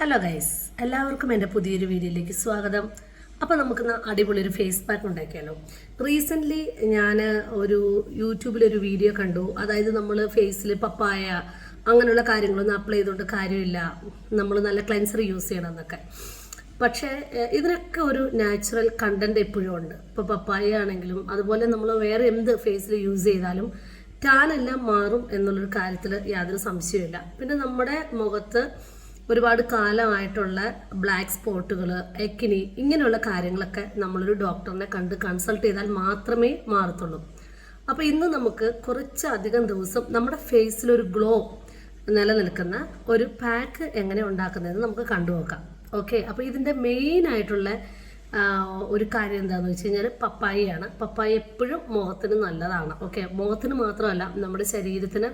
Hello guys എല്ലാവർക്കും എന്റെ പുതിയൊരു വീഡിയോയിലേക്ക് സ്വാഗതം. അപ്പോൾ നമുക്കിന്ന് അടിപൊളി ഒരു ഫേസ് പാക്ക് ഉണ്ടാക്കിയാലോ. റീസെന്റ്ലി ഞാൻ ഒരു യൂട്യൂബിലൊരു വീഡിയോ കണ്ടു. അതായത് നമ്മൾ ഫേസിൽ പപ്പായ അങ്ങനെയുള്ള കാര്യങ്ങളൊന്നും അപ്ലൈ ചെയ്തുകൊണ്ട് കാര്യമില്ല. നമ്മൾ നല്ല ക്ലെൻസർ യൂസ് ചെയ്യണം എന്നൊക്കെ. പക്ഷേ ഇതിനൊക്കെ ഒരു നാച്ചുറൽ കണ്ടന്റ് എപ്പോഴും ഉണ്ട്. ഇപ്പോൾ പപ്പായ ആണെങ്കിലും അതുപോലെ നമ്മൾ വേറെ എന്ത് ഫേസിൽ യൂസ് ചെയ്താലും ടാനെല്ലാം മാറും എന്നുള്ളൊരു കാര്യത്തിൽ യാതൊരു സംശയമില്ല പിന്നെ നമ്മുടെ മുഖത്ത് ഒരുപാട് കാലമായിട്ടുള്ള ബ്ലാക്ക് സ്പോട്ടുകൾ എക്കിനി ഇങ്ങനെയുള്ള കാര്യങ്ങളൊക്കെ നമ്മളൊരു ഡോക്ടറിനെ കണ്ട് കൺസൾട്ട് ചെയ്താൽ മാത്രമേ മാറത്തുള്ളൂ. അപ്പോൾ ഇന്ന് നമുക്ക് കുറച്ചധികം ദിവസം നമ്മുടെ ഫേസിലൊരു ഗ്ലോ നിലനിൽക്കുന്ന ഒരു പാക്ക് എങ്ങനെ ഉണ്ടാക്കുന്നതെന്ന് നമുക്ക് കണ്ടുനോക്കാം ഓക്കെ അപ്പോൾ ഇതിന്റെ മെയിൻ ആയിട്ടുള്ള ഒരു കാര്യം എന്താണെന്ന് വെച്ച് കഴിഞ്ഞാൽ പപ്പായയാണ്. പപ്പായ എപ്പോഴും മുഖത്തിന് നല്ലതാണ്. ഓക്കെ മുഖത്തിന് മാത്രമല്ല നമ്മുടെ ശരീരത്തിന്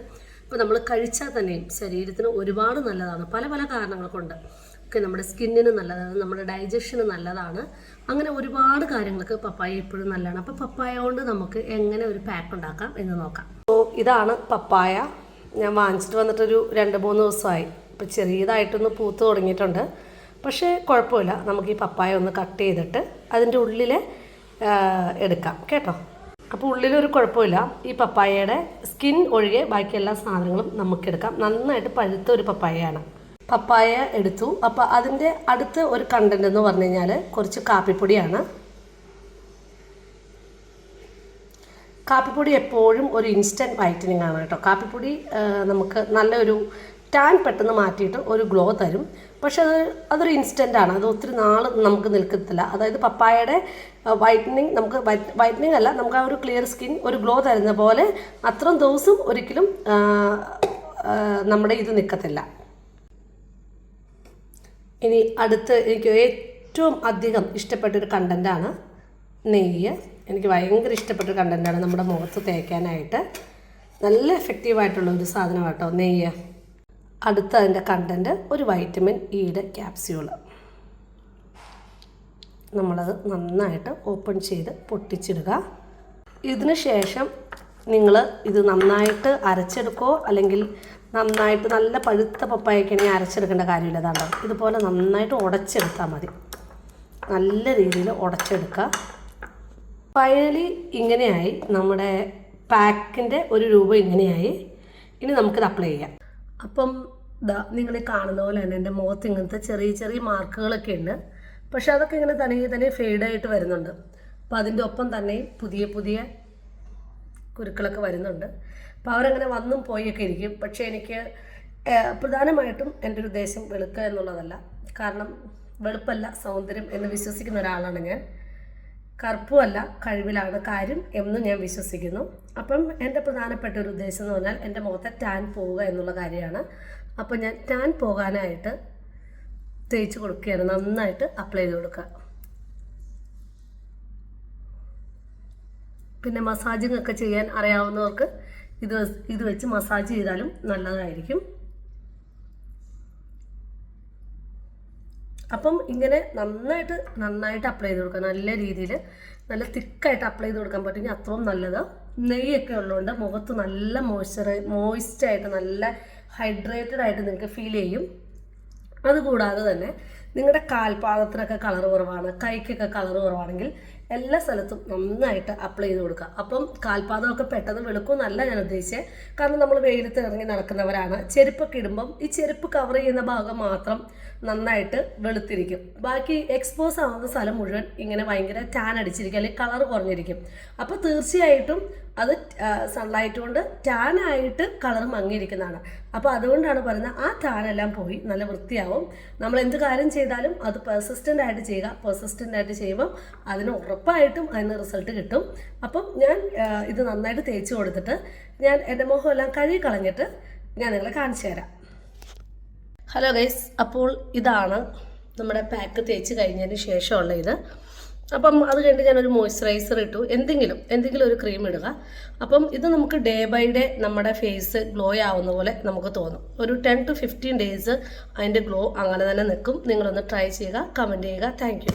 ഇപ്പോൾ നമ്മൾ കഴിച്ചാൽ തന്നെയും ശരീരത്തിന് ഒരുപാട് നല്ലതാണ്. പല പല കാരണങ്ങൾ കൊണ്ട് ഒക്കെ നമ്മുടെ സ്കിന്നിന് നല്ലതാണ് നമ്മുടെ ഡൈജഷന് നല്ലതാണ്. അങ്ങനെ ഒരുപാട് കാര്യങ്ങൾക്ക് പപ്പായ എപ്പോഴും നല്ലതാണ്. അപ്പോൾ പപ്പായ കൊണ്ട് നമുക്ക് എങ്ങനെ ഒരു പാക്ക് ഉണ്ടാക്കാം എന്ന് നോക്കാം. അപ്പോൾ ഇതാണ് പപ്പായ. ഞാൻ വാങ്ങിച്ചിട്ട് വന്നിട്ടൊരു രണ്ട് മൂന്ന് ദിവസമായി. ഇപ്പോൾ ചെറിയതായിട്ടൊന്ന് പൂത്ത് തുടങ്ങിയിട്ടുണ്ട്. പക്ഷേ കുഴപ്പമില്ല. നമുക്ക് ഈ പപ്പായ ഒന്ന് കട്ട് ചെയ്തിട്ട് അതിന്റെ ഉള്ളിൽ എടുക്കാം. കേട്ടോ? അപ്പോൾ ഉള്ളിലൊരു കുഴപ്പമില്ല. ഈ പപ്പായയുടെ സ്കിൻ ഒഴികെ ബാക്കി എല്ലാ സാധനങ്ങളും നമുക്കെടുക്കാം. നന്നായിട്ട് പഴുത്ത ഒരു പപ്പായയാണ്. പപ്പായ എടുത്തു. അപ്പോൾ അതിന്റെ അടുത്ത ഒരു കണ്ടന്റ് എന്ന് പറഞ്ഞു കഴിഞ്ഞാൽ കുറച്ച് കാപ്പിപ്പൊടിയാണ്. കാപ്പിപ്പൊടി എപ്പോഴും ഒരു ഇൻസ്റ്റന്റ് വൈറ്റനിങ് ആണ് കേട്ടോ. കാപ്പിപ്പൊടി നമുക്ക് നല്ലൊരു ടാൻ പെട്ടെന്ന് മാറ്റിയിട്ട് ഒരു ഗ്ലോ തരും. പക്ഷെ അത് അതൊരു ഇൻസ്റ്റന്റ് ആണ്. അത് ഒത്തിരി നാൾ നമുക്ക് നിൽക്കത്തില്ല. അതായത് പപ്പായയുടെ വൈറ്റനിങ് നമുക്ക് വൈറ്റനിങ് അല്ല നമുക്ക് ആ ഒരു ക്ലിയർ സ്കിൻ ഒരു ഗ്ലോ തരുന്ന പോലെ അത്രയും ദിവസം ഒരിക്കലും നമ്മുടെ ഇത് നിൽക്കത്തില്ല. ഇനി അടുത്ത് എനിക്ക് ഏറ്റവും അധികം ഇഷ്ടപ്പെട്ടൊരു കണ്ടന്റാണ് നെയ്യ്. എനിക്ക് ഭയങ്കര ഇഷ്ടപ്പെട്ടൊരു കണ്ടന്റാണ് നമ്മുടെ മുഖത്ത് തേക്കാനായിട്ട്. നല്ല എഫക്റ്റീവായിട്ടുള്ള ഒരു സാധനമാട്ടോ നെയ്യ്. അടുത്ത അതിന്റെ കണ്ടന്റ് ഒരു വൈറ്റമിൻ ഇയുടെ ക്യാപ്സ്യൂൾ നമ്മളത് നന്നായിട്ട് ഓപ്പൺ ചെയ്ത് പൊട്ടിച്ചിടുക. ഇതിന് ശേഷം നിങ്ങൾ ഇത് നന്നായിട്ട് അരച്ചെടുക്കോ? അല്ലെങ്കിൽ നന്നായിട്ട് നല്ല പഴുത്ത പപ്പായക്കാണെങ്കിൽ അരച്ചെടുക്കേണ്ട കാര്യമില്ല. അതാണ്ടോ ഇതുപോലെ നന്നായിട്ട് ഉടച്ചെടുത്താൽ മതി. നല്ല രീതിയിൽ ഉടച്ചെടുക്കുക. ഫൈനലി ഇങ്ങനെയായി. നമ്മുടെ പാക്കിന്റെ ഒരു രൂപം ഇങ്ങനെയായി. ഇനി നമുക്കിത് അപ്ലൈ ചെയ്യാം. അപ്പം ദാ നിങ്ങൾ കാണുന്ന പോലെ തന്നെ എന്റെ മുഖത്ത് ഇങ്ങനത്തെ ചെറിയ ചെറിയ മാർക്കുകളൊക്കെ ഉണ്ട്. പക്ഷെ അതൊക്കെ ഇങ്ങനെ തനിയെ തന്നെ ഫെയ്ഡായിട്ട് വരുന്നുണ്ട്. അപ്പോൾ അതിന്റെ ഒപ്പം തന്നെ പുതിയ പുതിയ കുരുക്കളൊക്കെ വരുന്നുണ്ട്. അപ്പോൾ അവരങ്ങനെ വന്നും പോയൊക്കെ ഇരിക്കും. പക്ഷേ എനിക്ക് പ്രധാനമായിട്ടും എന്റെ ഒരു ഉദ്ദേശം വെളുക്കുക എന്നുള്ളതല്ല. കാരണം വെളുപ്പല്ല സൗന്ദര്യം എന്ന് വിശ്വസിക്കുന്ന ഒരാളാണ് ഞാൻ. കറുപ്പുമല്ല കഴിവിലാണ് കാര്യം എന്നും ഞാൻ വിശ്വസിക്കുന്നു. അപ്പം എന്റെ പ്രധാനപ്പെട്ട ഒരു ഉദ്ദേശം എന്ന് പറഞ്ഞാൽ എന്റെ മുഖത്തെ ടാൻ പോവുക എന്നുള്ള കാര്യമാണ്. അപ്പം ഞാൻ ടാൻ പോകാനായിട്ട് തേച്ച് കൊടുക്കുകയാണ്. നന്നായിട്ട് അപ്ലൈ ചെയ്ത് കൊടുക്കുക. പിന്നെ മസാജിങ് ഒക്കെ ചെയ്യാൻ അറിയാവുന്നവർക്ക് ഇത് ഇത് വെച്ച് മസാജ് ചെയ്താലും നല്ലതായിരിക്കും. അപ്പം ഇങ്ങനെ നന്നായിട്ട് നന്നായിട്ട് അപ്ലൈ ചെയ്ത് കൊടുക്കുക. നല്ല രീതിയിൽ നല്ല തിക്കായിട്ട് അപ്ലൈ ചെയ്ത് കൊടുക്കാൻ പറ്റുമെങ്കിൽ അത്രയും നല്ലത്. നെയ്യൊക്കെ ഉള്ളതുകൊണ്ട് മുഖത്ത് നല്ല മോയ്സ്ചറൈ മോയ്സ്റ്റായിട്ട് നല്ല ഹൈഡ്രേറ്റഡ് ആയിട്ട് നിങ്ങൾക്ക് ഫീൽ ചെയ്യും. അതുകൂടാതെ തന്നെ നിങ്ങളുടെ കാൽപാദത്തിനൊക്കെ കളർ കുറവാണ് കൈക്കൊക്കെ കളർ കുറവാണെങ്കിൽ എല്ലാ സ്ഥലത്തും നന്നായിട്ട് അപ്ലൈ ചെയ്ത് കൊടുക്കുക. അപ്പം കാൽപാദമൊക്കെ പെട്ടെന്ന് വെളുക്കുമെന്നല്ല ഞാൻ ഉദ്ദേശിച്ചത് കാരണം നമ്മൾ വെയിലത്ത് ഇറങ്ങി നടക്കുന്നവരാണ്. ചെരുപ്പൊക്കെ ഇടുമ്പം ഈ ചെരുപ്പ് കവർ ചെയ്യുന്ന ഭാഗം മാത്രം നന്നായിട്ട് വെളുത്തിരിക്കും. ബാക്കി എക്സ്പോസ് ആവുന്ന സ്ഥലം മുഴുവൻ ഇങ്ങനെ ഭയങ്കര ടാൻ അടിച്ചിരിക്കും അല്ലെങ്കിൽ കളർ കുറഞ്ഞിരിക്കും. അപ്പോൾ തീർച്ചയായിട്ടും അത് സൺലൈറ്റ് കൊണ്ട് ടാൻ ആയിട്ട് കളർ മങ്ങിയിരിക്കുന്നതാണ്. അപ്പോൾ അതുകൊണ്ടാണ് പറയുന്നത് ആ ടാൻ എല്ലാം പോയി നല്ല വൃത്തിയാവും. നമ്മൾ എന്ത് കാര്യം ചെയ്താലും അത് പെർസിസ്റ്റന്റ് ആയിട്ട് ചെയ്യുക. പെർസിസ്റ്റന്റ് ആയിട്ട് ചെയ്യുമ്പോൾ അതിന് ഉറപ്പായിട്ടും അതിന് റിസൾട്ട് കിട്ടും. അപ്പം ഞാൻ ഇത് നന്നായിട്ട് തേച്ച് കൊടുത്തിട്ട് ഞാൻ എന്റെ മുഖം എല്ലാം കഴുകി കളഞ്ഞിട്ട് ഞാൻ നിങ്ങളെ കാണിച്ചു തരാം. ഹലോ ഗൈസ് അപ്പോൾ ഇതാണ് നമ്മുടെ പാക്ക് തേച്ച് കഴിഞ്ഞതിന് ശേഷമുള്ള ഇത്. അപ്പം അത് കഴിഞ്ഞിട്ട് ഞാനൊരു മോയ്സ്ചറൈസർ ഇട്ടു. എന്തെങ്കിലും എന്തെങ്കിലും ഒരു ക്രീം ഇടുക. അപ്പം ഇത് നമുക്ക് ഡേ ബൈ ഡേ നമ്മുടെ ഫേസ് ഗ്ലോ ആവുന്ന പോലെ നമുക്ക് തോന്നും. ഒരു ടെൻ ടു ഫിഫ്റ്റീൻ ഡേയ്സ് അതിന്റെ ഗ്ലോ അങ്ങനെ തന്നെ നിൽക്കും. നിങ്ങളൊന്ന് ട്രൈ ചെയ്യുക കമന്റ് ചെയ്യുക. താങ്ക്